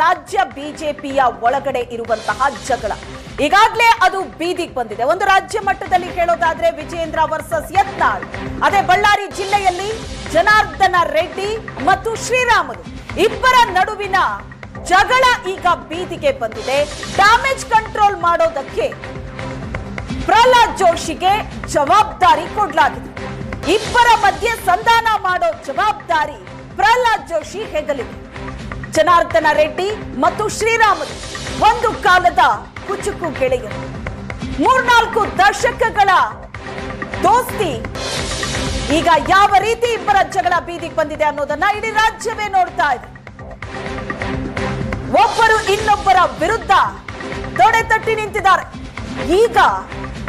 ರಾಜ್ಯ ಬಿಜೆಪಿಯ ಒಳಗಡೆ ಇರುವಂತಹ ಜಗಳ. ಈಗಾಗಲೇ ಅದು ಬೀದಿಗೆ ಬಂದಿದೆ. ಒಂದು ರಾಜ್ಯ ಮಟ್ಟದಲ್ಲಿ ಕೇಳೋದಾದ್ರೆ ವಿಜೇಂದ್ರ ವರ್ಸಸ್ ಯತ್ನಾಳ್. ಅದೇ ಬಳ್ಳಾರಿ ಜಿಲ್ಲೆಯಲ್ಲಿ ಜನಾರ್ದನ ರೆಡ್ಡಿ ಮತ್ತು ಶ್ರೀರಾಮುಲು ಇಬ್ಬರ ನಡುವಿನ ಜಗಳ ಈಗ ಬೀದಿಗೆ ಬಂದಿದೆ. ಡ್ಯಾಮೇಜ್ ಕಂಟ್ರೋಲ್ ಮಾಡೋದಕ್ಕೆ ಪ್ರಹ್ಲಾದ್ ಜೋಶಿಗೆ ಜವಾಬ್ದಾರಿ ಕೊಡಲಾಗಿದೆ. ಇಬ್ಬರ ಮಧ್ಯೆ ಸಂಧಾನ ಮಾಡೋ ಜವಾಬ್ದಾರಿ ಪ್ರಹ್ಲಾದ್ ಜೋಶಿ ಹೆಗಲಿಗೆ. ಜನಾರ್ದನ ರೆಡ್ಡಿ ಮತ್ತು ಶ್ರೀರಾಮುಲು ಒಂದು ಕಾಲದ ಕುಚುಕು ಗೆಳೆಯರು. ಮೂರ್ನಾಲ್ಕು ದಶಕಗಳ ದೋಸ್ತಿ. ಈಗ ಯಾವ ರೀತಿ ಇಬ್ಬರ ಜಗಳ ಬೀದಿಗೆ ಬಂದಿದೆ ಅನ್ನೋದನ್ನ ಇಡೀ ರಾಜ್ಯವೇ ನೋಡ್ತಾ ಇದೆ. ಒಬ್ಬರು ಇನ್ನೊಬ್ಬರ ವಿರುದ್ಧ ತೊಡೆ ತಟ್ಟಿ ನಿಂತಿದ್ದಾರೆ. ಈಗ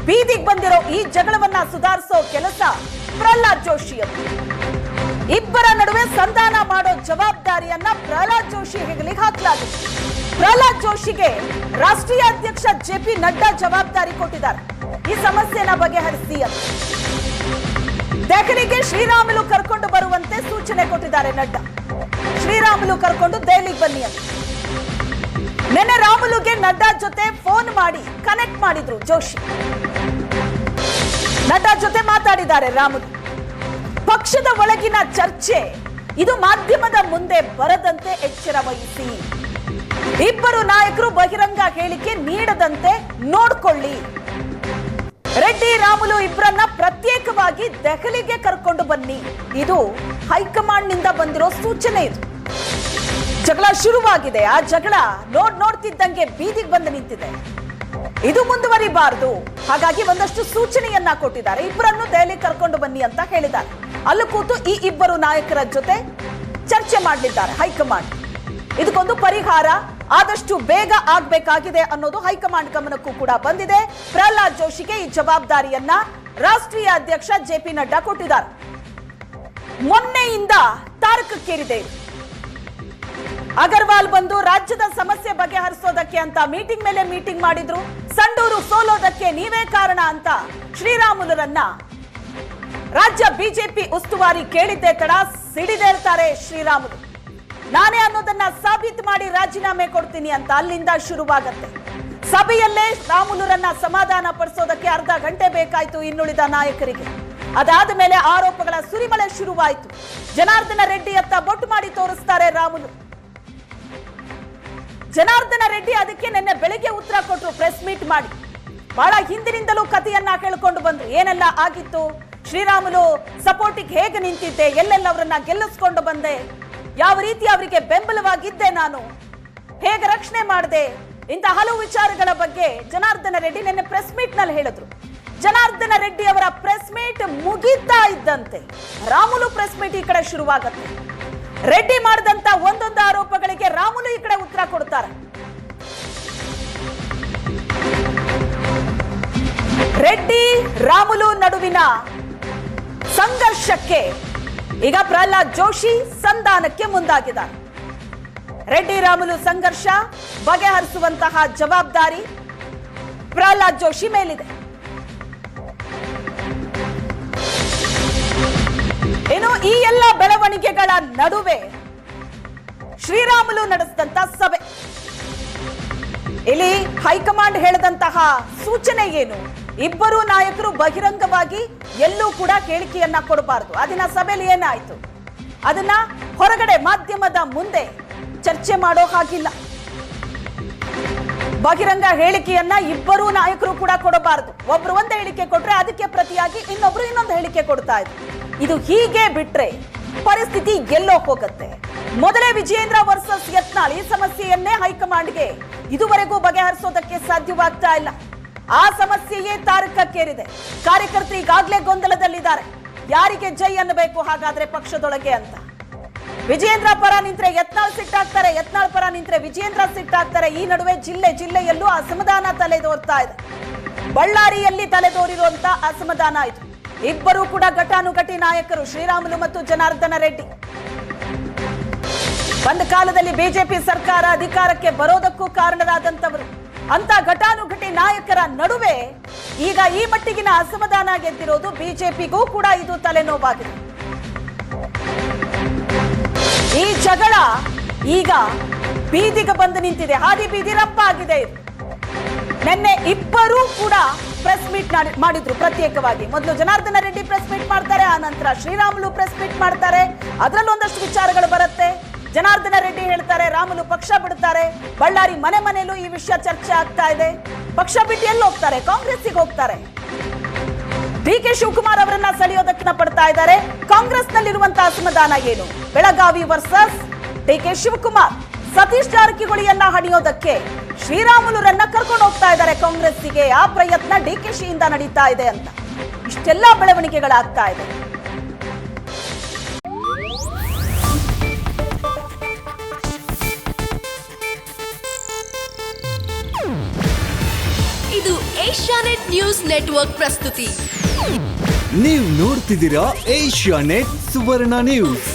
ಬೀದಿಗೆ ಬಂದಿರೋ ಈ ಜಗಳವನ್ನ ಸುಧಾರಿಸೋ ಕೆಲಸ ಪ್ರಹ್ಲಾದ್ ಜೋಶಿ ಅವರು ಇಬ್ಬರ ನಡುವೆ ಸಂಧಾನ ಮಾಡೋ ಜವಾಬ್ದಾರಿಯನ್ನ ಪ್ರಹ್ಲಾದ್ ಜೋಶಿ ಹೆಗಲಿಗೆ ಹಾಕಲಾಗಿದೆ. ಪ್ರಹ್ಲಾದ್ ಜೋಶಿಗೆ ರಾಷ್ಟ್ರೀಯ ಅಧ್ಯಕ್ಷ ಜೆ ಪಿ ನಡ್ಡಾ ಜವಾಬ್ದಾರಿ ಕೊಟ್ಟಿದ್ದಾರೆ. ಈ ಸಮಸ್ಯೆನ ಬಗೆಹರಿಸಿ ಅಂತ. ದೆಹಲಿಗೆ ಶ್ರೀರಾಮುಲು ಕರ್ಕೊಂಡು ಬರುವಂತೆ ಸೂಚನೆ ಕೊಟ್ಟಿದ್ದಾರೆ ನಡ್ಡಾ. ಶ್ರೀರಾಮುಲು ಕರ್ಕೊಂಡು ದೆಹಲಿಗೆ ಬನ್ನಿ ಅಂತ. ನಿನ್ನೆ ರಾಮುಲುಗೆ ನಡ್ಡಾ ಜೊತೆ ಫೋನ್ ಮಾಡಿ ಕನೆಕ್ಟ್ ಮಾಡಿದ್ರು ಜೋಶಿ. ನಡ್ಡಾ ಜೊತೆ ಮಾತಾಡಿದ್ದಾರೆ ರಾಮುಲು. ಪಕ್ಷದ ಒಳಗಿನ ಚರ್ಚೆ ಇದು ಮಾಧ್ಯಮದ ಮುಂದೆ ಬರದಂತೆ ಎಚ್ಚರ ವಹಿಸಿ. ಇಬ್ಬರು ನಾಯಕರು ಬಹಿರಂಗ ಹೇಳಿಕೆ ನೀಡದಂತೆ ನೋಡ್ಕೊಳ್ಳಿ. ರೆಡ್ಡಿ, ರಾಮುಲು ಇಬ್ಬರನ್ನ ಪ್ರತ್ಯೇಕವಾಗಿ ದೆಹಲಿಗೆ ಕರ್ಕೊಂಡು ಬನ್ನಿ. ಇದು ಹೈಕಮಾಂಡ್ನಿಂದ ಬಂದಿರೋ ಸೂಚನೆ ಇದು. ಜಗಳ ಶುರುವಾಗಿದೆ. ಆ ಜಗಳ ನೋಡ್ ನೋಡ್ತಿದ್ದಂಗೆ ಬೀದಿಗೆ ಬಂದು ನಿಂತಿದೆ. ಇದು ಮುಂದುವರಿಬಾರದು. ಹಾಗಾಗಿ ಒಂದಷ್ಟು ಸೂಚನೆಯನ್ನ ಕೊಟ್ಟಿದ್ದಾರೆ. ಇಬ್ಬರನ್ನು ದೆಹಲಿ ಕರ್ಕೊಂಡು ಬನ್ನಿ ಅಂತ ಹೇಳಿದ್ದಾರೆ. ಅಲ್ಲೂ ಕೂತು ಈ ಇಬ್ಬರು ನಾಯಕರ ಜೊತೆ ಚರ್ಚೆ ಮಾಡಲಿದ್ದಾರೆ ಹೈಕಮಾಂಡ್. ಇದಕ್ಕೊಂದು ಪರಿಹಾರ, ಆದಷ್ಟು ಬೇಗ ಆಗ್ಬೇಕಾಗಿದೆ ಅನ್ನೋದು ಹೈಕಮಾಂಡ್ ಗಮನಕ್ಕೂ ಕೂಡ ಬಂದಿದೆ. ಪ್ರಹ್ಲಾದ್ ಜೋಶಿಗೆ ಈ ಜವಾಬ್ದಾರಿಯನ್ನ ರಾಷ್ಟ್ರೀಯ ಅಧ್ಯಕ್ಷ ಜೆ ನಡ್ಡಾ ಕೊಟ್ಟಿದ್ದಾರೆ. ಮೊನ್ನೆಯಿಂದ ತಾರಕಕ್ಕೇರಿದೆ. ಅಗರ್ವಾಲ್ ಬಂದು ರಾಜ್ಯದ ಸಮಸ್ಯೆ ಬಗೆಹರಿಸೋದಕ್ಕೆ ಅಂತ ಮೀಟಿಂಗ್ ಮೇಲೆ ಮೀಟಿಂಗ್ ಮಾಡಿದ್ರು. ಸಂಡೂರು ಸೋಲೋದಕ್ಕೆ ನೀವೇ ಕಾರಣ ಅಂತ ಶ್ರೀರಾಮುಲರನ್ನ ರಾಜ್ಯ ಬಿಜೆಪಿ ಉಸ್ತುವಾರಿ ಕೇಳಿದ್ದೆ ತಡ ಸಿಡಿದೇಳ್ತಾರೆ ಶ್ರೀರಾಮುಲು. ನಾನೇ ಅನ್ನೋದನ್ನ ಸಾಬೀತು ಮಾಡಿ ರಾಜೀನಾಮೆ ಕೊಡ್ತೀನಿ ಅಂತ ಅಲ್ಲಿಂದ ಶುರುವಾಗತ್ತೆ. ಸಭೆಯಲ್ಲೇ ರಾಮುಲುರನ್ನ ಸಮಾಧಾನ ಪಡಿಸೋದಕ್ಕೆ ಅರ್ಧ ಗಂಟೆ ಬೇಕಾಯ್ತು ಇನ್ನುಳಿದ ನಾಯಕರಿಗೆ. ಅದಾದ ಮೇಲೆ ಆರೋಪಗಳ ಸುರಿಮಳೆ ಶುರುವಾಯಿತು. ಜನಾರ್ದನ ರೆಡ್ಡಿ ಅತ್ತ ಬೊಟ್ಟು ಮಾಡಿ ತೋರಿಸ್ತಾರೆ ರಾಮುಲು. ಜನಾರ್ದನ ರೆಡ್ಡಿ ಅದಕ್ಕೆ ನಿನ್ನೆ ಬೆಳಿಗ್ಗೆ ಉತ್ತರ ಕೊಟ್ಟರು ಪ್ರೆಸ್ ಮೀಟ್ ಮಾಡಿ. ಬಹಳ ಹಿಂದಿನಿಂದಲೂ ಕಥೆಯನ್ನ ಕೇಳಿಕೊಂಡು ಬಂದ್ರು ಏನೆಲ್ಲ ಆಗಿತ್ತು? ಶ್ರೀರಾಮುಲು ಸಪೋರ್ಟಿಗೆ ಹೇಗೆ ನಿಂತಿದ್ದೆ? ಎಲ್ಲೆಲ್ಲ ಅವರನ್ನ ಗೆಲ್ಲಿಸ್ಕೊಂಡು ಬಂದೆ? ಯಾವ ರೀತಿ ಅವರಿಗೆ ಬೆಂಬಲವಾಗಿದ್ದೆ ನಾನು? ಹೇಗೆ ರಕ್ಷಣೆ ಮಾಡಿದೆ? ಇಂಥ ಹಲವು ವಿಚಾರಗಳ ಬಗ್ಗೆ ಜನಾರ್ದನ ರೆಡ್ಡಿ ನಿನ್ನೆ ಪ್ರೆಸ್ ಮೀಟ್ನಲ್ಲಿ ಹೇಳಿದ್ರು. ಜನಾರ್ದನ ರೆಡ್ಡಿ ಅವರ ಪ್ರೆಸ್ ಮೀಟ್ ಮುಗಿತಾ ಇದ್ದಂತೆ. ರಾಮುಲು ಪ್ರೆಸ್ ಮೀಟ್ ಈ ಕಡೆ ಶುರುವಾಗತ್ತೆ. ರೆಡ್ಡಿ ಮಾಡಿದಂತ ಒಂದೊಂದು ಆರೋಪಗಳಿಗೆ ರಾಮುಲು ಈ ಕಡೆ ಉತ್ತರ ಕೊಡ್ತಾರೆ ರೆಡ್ಡಿ, ರಾಮುಲು ನಡುವಿನ ಸಂಘರ್ಷಕ್ಕೆ ಈಗ ಪ್ರಹ್ಲಾದ್ ಜೋಶಿ ಸಂಧಾನಕ್ಕೆ ಮುಂದಾಗಿದ್ದಾರೆ. ರೆಡ್ಡಿ, ರಾಮುಲು ಸಂಘರ್ಷ ಬಗೆಹರಿಸುವಂತಹ ಜವಾಬ್ದಾರಿ ಪ್ರಹ್ಲಾದ್ ಜೋಶಿ ಮೇಲಿದೆ. ಇನ್ನು ಈ ಎಲ್ಲ ಬೆಳವಣಿಗೆಗಳ ನಡುವೆ ಶ್ರೀರಾಮುಲು ನಡೆಸಿದಂತ ಸಭೆ. ಇಲ್ಲಿ ಹೈಕಮಾಂಡ್ ಹೇಳದಂತಹ ಸೂಚನೆ ಏನು? ಇಬ್ಬರು ನಾಯಕರು ಬಹಿರಂಗವಾಗಿ ಎಲ್ಲೂ ಕೂಡ ಹೇಳಿಕೆಯನ್ನ ಕೊಡಬಾರದು. ಅದಿನ ದಿನ ಸಭೆಯಲ್ಲಿ ಏನಾಯ್ತು? ಅದನ್ನ ಹೊರಗಡೆ ಮಾಧ್ಯಮದ ಮುಂದೆ ಚರ್ಚೆ ಮಾಡೋ ಹಾಗಿಲ್ಲ. ಬಹಿರಂಗ ಹೇಳಿಕೆಯನ್ನ ಇಬ್ಬರು ನಾಯಕರು ಕೂಡ ಕೊಡಬಾರದು. ಒಬ್ರು ಒಂದು ಹೇಳಿಕೆ ಕೊಟ್ರೆ ಅದಕ್ಕೆ ಪ್ರತಿಯಾಗಿ ಇನ್ನೊಬ್ರು ಇನ್ನೊಂದು ಹೇಳಿಕೆ ಕೊಡ್ತಾ ಇದ್ರು. ಇದು ಹೀಗೆ ಬಿಟ್ರೆ ಪರಿಸ್ಥಿತಿ ಎಲ್ಲೋ ಹೋಗುತ್ತೆ. ಮೊದಲೇ ವಿಜಯೇಂದ್ರ ವರ್ಸಸ್ ಯತ್ನಾಳ್ ಈ ಸಮಸ್ಯೆಯನ್ನೇ ಹೈಕಮಾಂಡ್ಗೆ ಇದುವರೆಗೂ ಬಗೆಹರಿಸೋದಕ್ಕೆ ಸಾಧ್ಯವಾಗ್ತಾ ಇಲ್ಲ. ಆ ಸಮಸ್ಯೆಯೇ ತಾರಕಕ್ಕೇರಿದೆ. ಕಾರ್ಯಕರ್ತರು ಈಗಾಗಲೇ ಗೊಂದಲದಲ್ಲಿದ್ದಾರೆ. ಯಾರಿಗೆ ಜೈ ಅನ್ನಬೇಕು ಹಾಗಾದ್ರೆ ಪಕ್ಷದೊಳಗೆ ಅಂತ. ವಿಜಯೇಂದ್ರ ಪರ ನಿಂತ್ರೆ ಯತ್ನಾಳ್ ಸಿಟ್ಟಾಗ್ತಾರೆ, ಯತ್ನಾಳ್ ಪರ ನಿಂತ್ರೆ ವಿಜಯೇಂದ್ರ ಸಿಟ್ಟಾಗ್ತಾರೆ. ಈ ನಡುವೆ ಜಿಲ್ಲೆ ಜಿಲ್ಲೆಯಲ್ಲೂ ಅಸಮಾಧಾನ ತಲೆದೋರ್ತಾ ಇದೆ. ಬಳ್ಳಾರಿಯಲ್ಲಿ ತಲೆದೋರಿರುವಂತ ಅಸಮಾಧಾನ ಇದು. ಇಬ್ಬರು ಕೂಡ ಘಟಾನುಘಟಿ ನಾಯಕರು ಶ್ರೀರಾಮುಲು ಮತ್ತು ಜನಾರ್ದನ ರೆಡ್ಡಿ. ಬಂದ ಕಾಲದಲ್ಲಿ ಬಿಜೆಪಿ ಸರ್ಕಾರ ಅಧಿಕಾರಕ್ಕೆ ಬರೋದಕ್ಕೂ ಕಾರಣರಾದಂತವರು ಅಂತ ಘಟಾನುಘಟಿ ನಾಯಕರ ನಡುವೆ ಈಗ ಈ ಮಟ್ಟಿಗಿನ ಅಸಮಾಧಾನ ಗೆದ್ದಿರೋದು ಬಿಜೆಪಿಗೂ ಕೂಡ ಇದು ತಲೆನೋವಾಗಿದೆ. ಈ ಜಗಳ ಈಗ ಬೀದಿಗೆ ಬಂದು ನಿಂತಿದೆ. ಹಾದಿ ಬೀದಿ ರಪ್ಪ ಆಗಿದೆ ನಿನ್ನೆ ಇಬ್ಬರೂ ಕೂಡ ಪ್ರೆಸ್ ಮೀಟ್ ಮಾಡಿದ್ರು ಪ್ರತ್ಯೇಕವಾಗಿ. ಮೊದಲು ಜನಾರ್ದನ ರೆಡ್ಡಿ ಪ್ರೆಸ್ ಮೀಟ್ ಮಾಡ್ತಾರೆ ಆ ನಂತರ ಶ್ರೀರಾಮುಲು ಪ್ರೆಸ್ ಮೀಟ್ ಮಾಡ್ತಾರೆ. ಅದರಲ್ಲಿ ಒಂದಷ್ಟು ವಿಚಾರಗಳು ಬರುತ್ತೆ. ಜನಾರ್ದನ ರೆಡ್ಡಿ ಹೇಳ್ತಾರೆ, ರಾಮುಲು ಪಕ್ಷ ಬಿಡ್ತಾರೆ. ಬಳ್ಳಾರಿ ಮನೆ ಮನೆಯಲ್ಲೂ ಈ ವಿಷಯ ಚರ್ಚೆ ಆಗ್ತಾ ಇದೆ. ಪಕ್ಷ ಬಿಟ್ಟು ಎಲ್ಲಿ ಹೋಗ್ತಾರೆ? ಕಾಂಗ್ರೆಸ್ಸಿಗೆ ಹೋಗ್ತಾರೆ. ಡಿ ಕೆ ಶಿವಕುಮಾರ್ ಅವರನ್ನ ಸೆಳೆಯೋದಕ್ಕಿನ ಪಡ್ತಾ ಇದ್ದಾರೆ. ಕಾಂಗ್ರೆಸ್ನಲ್ಲಿರುವಂತಹ ಅಸಮಾಧಾನ ಏನು? Belagavi versus D K Shivakumar. Satish ಜಾರಕಿಹೊಳಿಯನ್ನ ಹಣಿಯೋದಕ್ಕೆ ಶ್ರೀರಾಮುಲುರನ್ನ ಕರ್ಕೊಂಡು ಹೋಗ್ತಾ ಇದ್ದಾರೆ ಕಾಂಗ್ರೆಸ್ಸಿಗೆ. ಆ ಪ್ರಯತ್ನ ಡಿ ಕೆ ಶಿಯಿಂದ ನಡೀತಾ ಇದೆ ಅಂತ. ಇಷ್ಟೆಲ್ಲ ಬೆಳವಣಿಗೆಗಳಾಗ್ತಾ ಇದೆ. ಇದು ಏಷ್ಯಾನೆಟ್ ನ್ಯೂಸ್ ನೆಟ್ವರ್ಕ್ ಪ್ರಸ್ತುತಿ. ನೀವು ನೋಡ್ತಿದ್ದೀರಾ ಏಷ್ಯಾ ನೆಟ್ ಸುವರ್ಣ ನ್ಯೂಸ್.